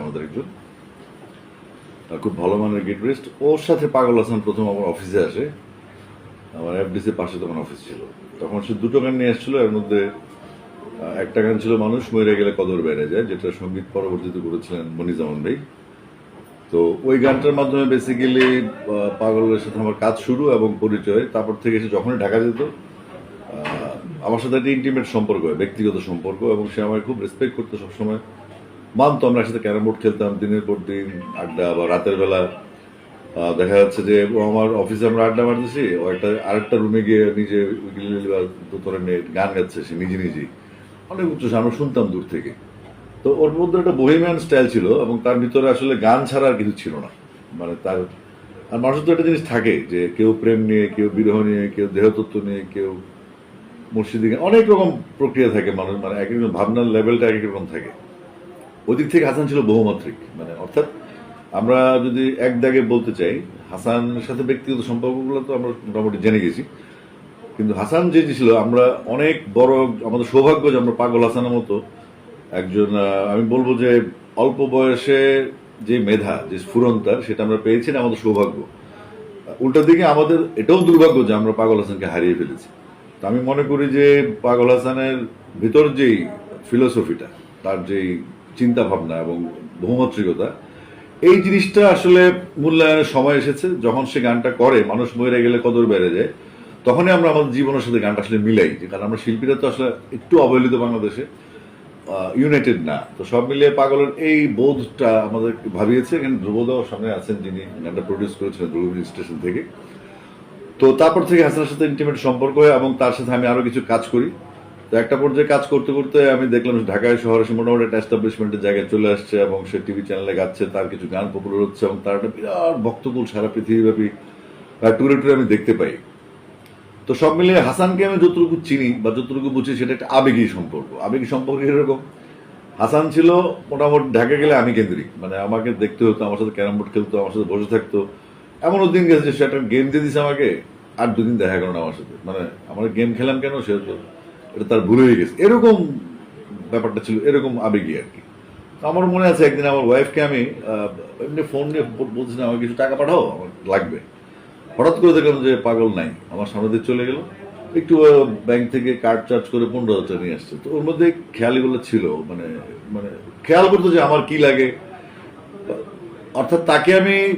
আমাদের একজন খুব ভালো মানের গিটারিস্ট ওর সাথে পাগল হাসান প্রথম আমার অফিসে আসে। আমার এফডিসির পাশে তখন অফিস ছিল। তখন সে দুটো গান নিয়ে এসেছিল, এর মধ্যে একটা গান ছিল মানুষ মরে গেলে কদর বেড়ে যায় যেটা সংগীত পরবর্তীতে করেছিলেন মনিজামান ভাই তো ওই গানটার মাধ্যমে বেসিক্যালি পাগলের সাথে আমার কাজ শুরু এবং পরিচয়। তারপর থেকে সে যখনই ঢাকা যেত আমার সাথে একটা ইন্টিমেট সম্পর্ক হয়, ব্যক্তিগত সম্পর্ক, এবং সে আমায় খুব রেসপেক্ট করতো সবসময়। মানতো আমরা একসাথে ক্যারাম বোর্ড খেলতাম দিনের পর দিন আড্ডা বা রাতের বেলা। দেখা যাচ্ছে যে আমার অফিসে আমরা আড্ডা মারতেছি ও একটা আরেকটা রুমে গিয়ে নিজে উইকিলি বা দোতরে গান গাচ্ছে সে নিজে নিজেই। অনেক উচ্চ আমরা শুনতাম দূর থেকে। তো ওর মধ্যে একটা বহিম্যান স্টাইল ছিল এবং তার ভিতরে আসলে গান ছাড়া আর কিছু ছিল না। মানে তার আর মানুষের তো একটা জিনিস থাকে যে কেউ প্রেম নিয়ে কেউ বিরহ নিয়ে কেউ দেহতত্ত্ব নিয়ে কেউ মুর্শিদি গান, অনেক রকম প্রক্রিয়া থাকে মানুষ মানে এক একজন ভাবনার লেভেলটা এক এক রকম থাকে। ওদিক থেকে হাসান ছিল বহুমাত্রিক মানে অর্থাৎ আমরা যদি এক দাগে বলতে চাই, হাসানের সাথে ব্যক্তিগত সম্পর্কগুলো তো আমরা মোটামুটি জেনে গেছি। কিন্তু হাসান যে ছিল, আমরা অনেক বড়, আমাদের সৌভাগ্য যে আমরা পাগল হাসানের মতো একজন আমি বলব যে অল্প বয়সে যে মেধা, যে স্ফুরন্তার সেটা আমরা পেয়েছি না, আমাদের সৌভাগ্য। উল্টো দিকে আমাদের এটাও দুর্ভাগ্য যে আমরা পাগল হাসানকে হারিয়ে ফেলেছি। তো আমি মনে করি যে পাগল হাসানের ভিতর যেই ফিলোসফিটা তার যেই চিন্তা ভাবনা এবং বহুমাত্রিকতা। এই জিনিসটা আসলে মূল্যায়নের সময় এসেছে। যখন সে গানটা করে, মানুষ মরে গেলে কদর বেড়ে যায়, তখনই আমরা আমাদের জীবনের সাথে গানটা আসলে মিলাই যে কারণ আমরা শিল্পীরা তো আসলে একটু অবহেলিত বাংলাদেশে ইউনাইটেড না। তো সব মিলিয়ে পাগলের এই বোধটা আমাদের ভাবিয়েছে। এখানে ধ্রুবদাও সামনে আছেন যিনি গানটা প্রডিউস করেছিলেন ধ্রুব স্টেশন থেকে। তো তারপর থেকে হাসানের সাথে ইন্টিমেট সম্পর্ক হয় এবং তার সাথে আমি আরও কিছু কাজ করি। তো একটা পর্যায়ে কাজ করতে করতে আমি দেখলাম ঢাকায় শহরে মোটামুটি একটা এস্টাবলিশমেন্টের জায়গায় চলে আসছে এবং সে টিভি চ্যানেলে গাচ্ছে, তার কিছু গান পপুলার হচ্ছে এবং তার একটা বিরাট ভক্তকুল সারা পৃথিবীব্যাপী টুরে টুরে আমি দেখতে পাই। তো সব মিলিয়ে হাসানকে আমি যতটুকু চিনি বা যতটুকু বুঝি, সেটা একটা আবেগী সম্পর্ক। আবেগী সম্পর্ক এরকম হাসান ছিল মোটামুটি ঢাকা গেলে আমি কেন্দ্রিক। মানে আমাকে দেখতে হতো, আমার সাথে ক্যারাম বোর্ড খেলতো, আমার সাথে বসে থাকতো। এমনও দিন গেছে সে একটা গেম দিয়ে দিছে আমাকে, আর দুদিন দেখা গেল না আমার সাথে। মানে আমার গেম খেলাম কেন, সে এটা তার ভুল হয়ে গেছে। এরকম ব্যাপারটা ছিল, এরকম আবেগী আর কি। আমার মনে আছে একদিন আমার ওয়াইফকে আমি এমনি ফোন নিয়ে বল- বলছিলাম আমার কিছু টাকা পাঠাও, আমার লাগবে। হঠাৎ করে দেখলাম যে পাগল নাই, আমার সামনে দিয়ে চলে গেল। একটু ব্যাংক থেকে কার্ড চার্জ করে পনেরো হাজার নিয়ে আসছে। তো ওর মধ্যে খেয়ালিগুলো ছিল মানে মানে খেয়াল করতো যে আমার কি লাগে। অর্থাৎ তাকে আমি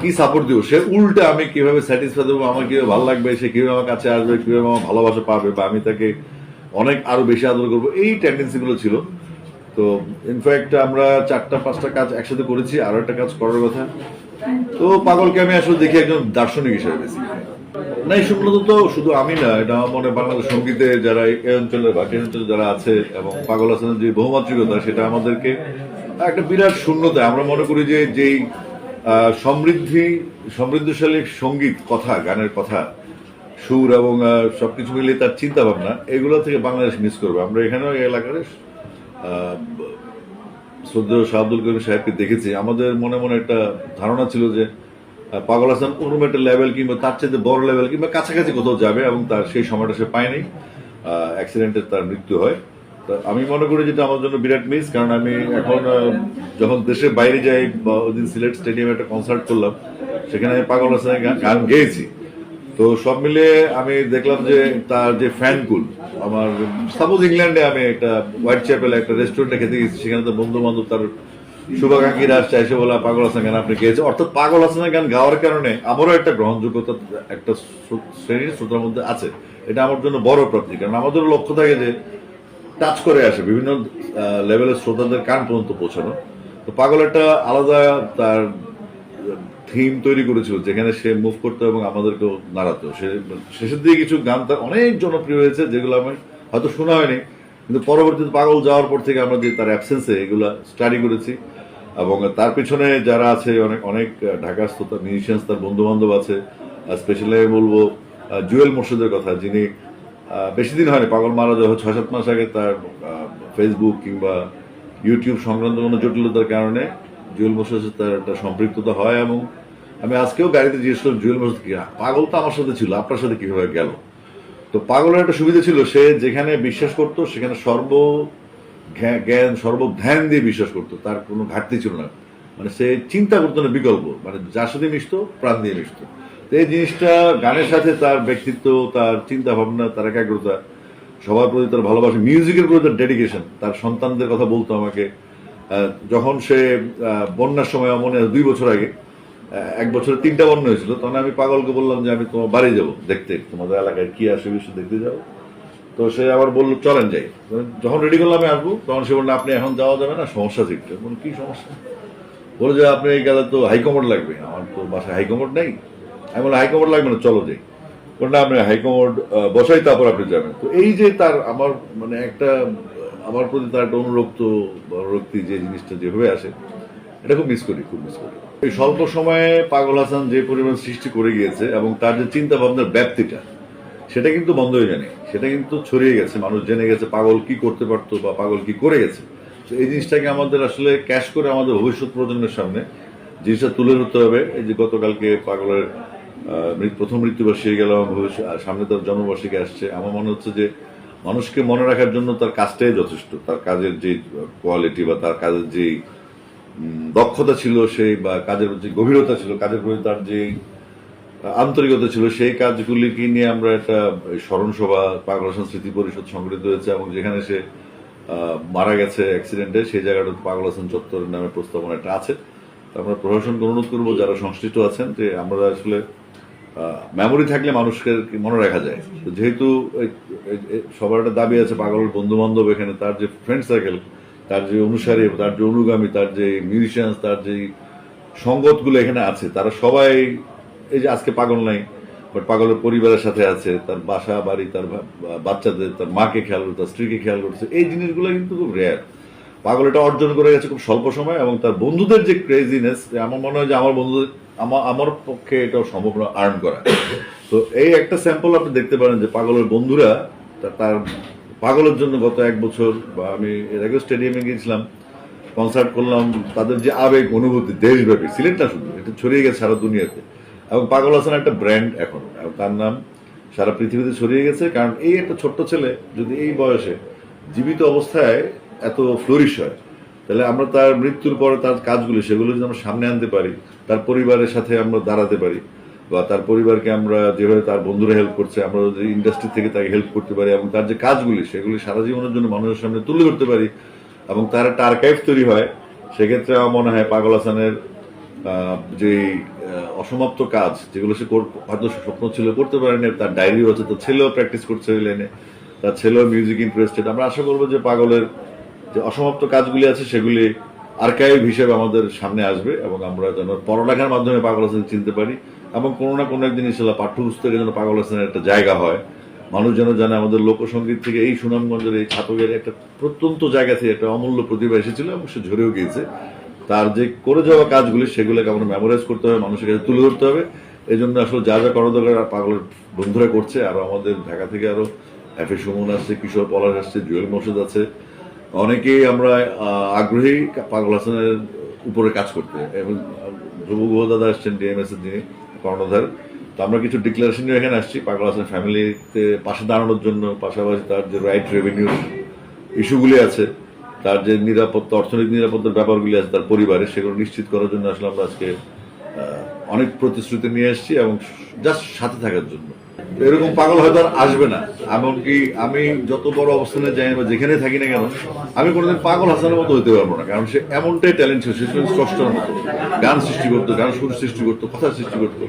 কি সাপোর্ট দিব? সে উল্টা আমি কীভাবে স্যাটিসফাই দেবো? আমার কীভাবে ভালো লাগবে? সে কীভাবে আমার কাছে আসবে? কীভাবে আমার ভালোবাসা পাবে? বা আমি তাকে অনেক আরও বেশি আদর করব। এই টেন্ডেন্সি গুলো ছিল। তো ইনফ্যাক্ট আমরা চারটা, পাঁচটা কাজ একসাথে করেছি, আরও একটা কাজ করার কথা। তো, পাগলকে আমি আসলে দেখি একজন দার্শনিক হিসেবে না, এই শুনলো তো শুধু আমি না, এটা আমার মনে বাংলাদেশ সঙ্গীতে যারা এই অঞ্চলে বা এই অঞ্চলে যারা আছে এবং পাগল হাসানের যে বহুমাত্রিকতা, সেটা আমাদেরকে একটা বিরাট শূন্যতা। আমরা মনে করি যে যেই সমৃদ্ধি, সমৃদ্ধশালী সংগীত, কথা, গানের কথা সুর এবং আহ, সবকিছু মিলিয়ে তার চিন্তা ভাবনা এগুলো থেকে বাংলাদেশ মিস করবে। আমরা এখানেও এই এলাকার শ্রদ্ধেয় শাহ আব্দুল করিম সাহেবকে দেখেছি। আমাদের মনে মনে একটা ধারণা ছিল যে পাগল হাসান অন্য একটা লেভেল কিংবা তার চাইতে বড় লেভেল কিংবা কাছাকাছি কোথাও যাবে এবং তার সেই সময়টা সে পায়নি। অ্যাক্সিডেন্টে তার মৃত্যু হয়। তো আমি মনে করি যেটা আমার জন্য বিরাট মিস কারণ আমি এখন যখন দেশের বাইরে যাই বা ওদিন সিলেট স্টেডিয়ামে একটা কনসার্ট করলাম সেখানে আমি পাগল হাসানের গান গেয়েছি। তো সব মিলিয়ে আমি দেখলাম যে তার যে ফ্যান কুল আমার সাপোজ ইংল্যান্ডে আমি একটা হোয়াইট চ্যাপেল একটা রেস্টুরেন্টে খেতে গেছি, সেখানে তো বন্ধু বান্ধব তার শুভাকাঙ্ক্ষীরা আসছে, এসে বলা, পাগল হাসান গান আপনি গেয়েছে অর্থাৎ পাগল হাসানের গান গাওয়ার কারণে আমারও একটা গ্রহণযোগ্যতা একটা শ্রেণির শ্রোতার মধ্যে আছে। এটা আমার জন্য বড় প্রাপ্তি, কারণ আমাদেরও লক্ষ্য থাকে যে টাচ করে আসে, বিভিন্ন লেভেলের শ্রোতাদের কান পর্যন্ত পৌঁছানো। তো পাগল একটা আলাদা তার থিম তৈরি করেছিল, যেখানে সে মুভ করতো এবং আমাদেরকেও নাড়াতো। সে, শেষের দিকে কিছু গান তার অনেক জনপ্রিয় হয়েছে, যেগুলো আমি হয়তো শোনা হয়নি, কিন্তু পরবর্তীতে পাগল যাওয়ার পর থেকে আমরা যে তার অ্যাবসেন্সে এগুলো স্টাডি করেছি। এবং তার পিছনে যারা আছে, অনেক অনেক শ্রোতা মিউজিশিয়ানস তার বন্ধু বান্ধব আছে স্পেশালি আমি বলব জুয়েল মোর্শেদের কথা, যিনি বেশি দিন হয়নি, পাগল মারা যাওয়া ছয়, সাত মাস আগে তার ফেসবুক কিংবা ইউটিউব সংক্রান্ত কোনো জটিলতার কারণে জুয়েল মোর্শেদের তার একটা সম্পৃক্ততা হয় এবং আমি আজকেও গাড়িতে জিজ্ঞেস করলাম জুয়েল মোর্শেদ কি পাগল তো আমার সাথে ছিল, আপনার সাথে কীভাবে গেল? তো পাগলের একটা সুবিধা ছিল, সে যেখানে বিশ্বাস করতো, সেখানে সর্ব জ্ঞা- জ্ঞান সর্বধ্যান দিয়ে বিশ্বাস করতো, তার কোনো ঘাটতি ছিল না। মানে সে চিন্তা করতো না, বিকল্প মানে যার সাথে মিশতো, প্রাণ দিয়ে মিশতো। তো এই জিনিসটা গানের সাথে তার ব্যক্তিত্ব, তার চিন্তা ভাবনা তার একাগ্রতা, সবার প্রতি তার ভালোবাসা, মিউজিকের প্রতি তার ডেডিকেশন তার সন্তানদের কথা বলতো আমাকে। যখন সে বন্যার সময় মনে দুই বছর আগে এক বছরে তিনটা বন্যা হয়েছিল, তখন আমি পাগলকে বললাম যে আমি তোমার বাড়ি যাব, দেখতে, তোমাদের এলাকায় কি আসে বিষয় দেখতে যাও তো সে আবার বলল, চলেন যাই। যখন রেডি করলাম আমি আসব, তখন সে বলল, আপনি এখন যাওয়া যাবে না, সমস্যা শিখতে বলুন কি সমস্যা? বলে যে, আপনি গেলে তো হাইকমোড লাগবে, আমার তো বাসায় হাইকমোড নেই। আমি বললাম, হাইকমোড লাগবে না, চলো যাই। বললাম আপনি হাইকমোড বসাই, তারপর আপনি যাবেন। তো এই যে তার আমার মানে একটা, আমার প্রতি তার একটা অনুরক্ত, অনুরক্তি যে জিনিসটা যেভাবে আসে, এটা খুব মিস করি, খুব মিস করি। এই স্বল্প সময়ে পাগল হাসান যে পরিমাণ সৃষ্টি করে গিয়েছে এবং তার যে চিন্তা ভাবনার ব্যাপ্তিটা সেটা কিন্তু বন্ধ হয়ে যায়নি সেটা কিন্তু ছড়িয়ে গেছে। মানুষ জেনে গেছে পাগল কি করতে পারতো বা পাগল কি করে গেছে। তো এই জিনিসটাকে আমাদের আসলে ক্যাশ করে আমাদের ভবিষ্যৎ প্রজন্মের সামনে জিনিসটা তুলে ধরতে হবে। এই যে গতকালকে পাগলের প্রথম মৃত্যুবার্ষিকী গেল সামনে তার জন্মবার্ষিকী আসছে। আমার মনে হচ্ছে যে মানুষকে মনে রাখার জন্য তার কাজটাই যথেষ্ট। তার কাজের যে কোয়ালিটি বা তার কাজের যে উম, দক্ষতা ছিল সেই, বা কাজের যে গভীরতা ছিল, কাজের প্রতি তার যে আন্তরিকতা ছিল, সেই কাজগুলিকে নিয়ে আমরা একটা স্মরণ সভা পাগল স্মৃতি পরিষদ সংগঠিত হয়েছে এবং যেখানে সে মারা গেছে অ্যাক্সিডেন্টে সেই জায়গাটা পাগল হাসান চত্বরের নামে প্রস্তাবনা একটা আছে। আমরা প্রশাসনকে অনুরোধ করব, যারা সংশ্লিষ্ট আছেন, যে আমরা আসলে মেমোরি থাকলে মানুষকে মনে রাখা যায়। যেহেতু সবার একটা দাবি আছে পাগলের বন্ধু বান্ধব এখানে, তার যে ফ্রেন্ড সার্কেল তার যে অনুসারী, তার যে অনুগামী, তার যে মিউজিশিয়ান তার যে সঙ্গতগুলো এখানে আছে, তারা সবাই, এই যে আজকে পাগল নাই বাট পাগলের পরিবারের সাথে আছে, তার বাসা, বাড়ি, তার বাচ্চাদের, তার মাকে খেয়াল করছে, তার স্ত্রীকে খেয়াল করছে, এই জিনিসগুলো কিন্তু খুব রেয়ার পাগল এটা অর্জন করে গেছে খুব স্বল্প সময় এবং তার বন্ধুদের যে ক্রেজিনেস আমার মনে হয় যে আমার বন্ধুদের আমার আমার পক্ষে এটা সম্ভব না আর্ন করা। তো এই একটা স্যাম্পল আপনি দেখতে পারেন যে পাগলের বন্ধুরা তার পাগলের জন্য গত এক বছর বা আমি এর আগে স্টেডিয়ামে গিয়েছিলাম কনসার্ট করলাম, তাদের যে আবেগ, অনুভূতি, দেশব্যাপী সিলেট না শুধু, এটা ছড়িয়ে গেছে সারা দুনিয়াতে। এবং পাগল হাসান একটা ব্র্যান্ড এখন তার নাম সারা পৃথিবীতে ছড়িয়ে গেছে, কারণ এই একটা ছোট্ট ছেলে যদি এই বয়সে জীবিত অবস্থায় এত ফ্লোরিশ হয়, তাহলে আমরা তার মৃত্যুর পরে তার কাজগুলি, সেগুলো যদি আমরা সামনে আনতে পারি, তার পরিবারের সাথে আমরা দাঁড়াতে পারি বা তার পরিবারকে আমরা যেভাবে তার বন্ধুরা হেল্প করছে, আমরা যদি ইন্ডাস্ট্রি থেকে তাকে হেল্প করতে পারি এবং তার যে কাজগুলি, সেগুলি সারা জীবনের জন্য মানুষের সামনে তুলে ধরতে পারি এবং তার একটা আর্কাইভ তৈরি হয়, সেক্ষেত্রে আমার মনে হয় পাগল হাসানের যে অসমাপ্ত কাজ, যেগুলো সে হয়তো স্বপ্ন ছিল, করতে পারেনি, তার ডায়েরিও আছে, তার ছেলেও প্র্যাকটিস করছে ওই লাইনে তার ছেলেও মিউজিক ইন্টারেস্টেড আমরা আশা করব যে পাগলের যে অসমাপ্ত কাজগুলি আছে, সেগুলি আর্কাইভ হিসেবে আমাদের সামনে আসবে এবং আমরা যেন পড়ালেখার মাধ্যমে পাগল হাসান চিনতে পারি এবং কোনো না কোনো একদিন ইনশাল্লাহ পাঠ্যপুস্তকে যেন পাগল হাসানের একটা জায়গা হয়। মানুষ যেন জানে আমাদের লোকসঙ্গীত থেকে এই সুনামগঞ্জের এই ছাতকের একটা প্রত্যন্ত জায়গা থেকে একটা অমূল্য প্রতিভা এসেছিল এবং সে ঝরেও গিয়েছে। তার যে করে যাওয়া কাজগুলি সেগুলোকে আমরা মেমোরাইজ করতে হবে, মানুষের কাছে তুলে ধরতে হবে। এই জন্য আসলে যা যা করা দরকার আর পাগলের বন্ধুরা করছে, আর আমাদের ঢাকা থেকে আরও এফ এ সুমন আসছে, কিশোর পলাশ আসছে, জুয়েল মোর্শেদ আছে অনেকেই আমরা আগ্রহী পাগল হাসানের উপরে কাজ করতে। এবং ধ্রুব দাদা আসছেন ডিএমএস এর যিনি, কর্ণধার। তো আমরা কিছু ডিক্লারেশন নিয়ে এখানে আসছি, পাগল হাসান ফ্যামিলিতে পাশে দাঁড়ানোর জন্য, পাশাপাশি তার যে রাইট রেভিনিউ ইস্যুগুলি আছে, তার যে নিরাপত্তা, অর্থনৈতিক নিরাপত্তার ব্যাপারগুলি আছে, তার পরিবারে, সেগুলো নিশ্চিত করার জন্য আসলে আমরা আজকে অনেক প্রতিশ্রুতি নিয়ে এসেছি এবং জাস্ট সাথে থাকার জন্য। এরকম পাগল হয়তো আর আসবে না। এমনকি আমি যত বড় অবস্থানে যাই বা যেখানে থাকি না কেন, আমি কোনোদিন পাগল হাসানের মতো হতে পারব না। কারণ সে এমনটাই ট্যালেন্ট ছিল সে ছিল মতো। গান সৃষ্টি করতো, গান সুর সৃষ্টি করতো, কথা সৃষ্টি করতো।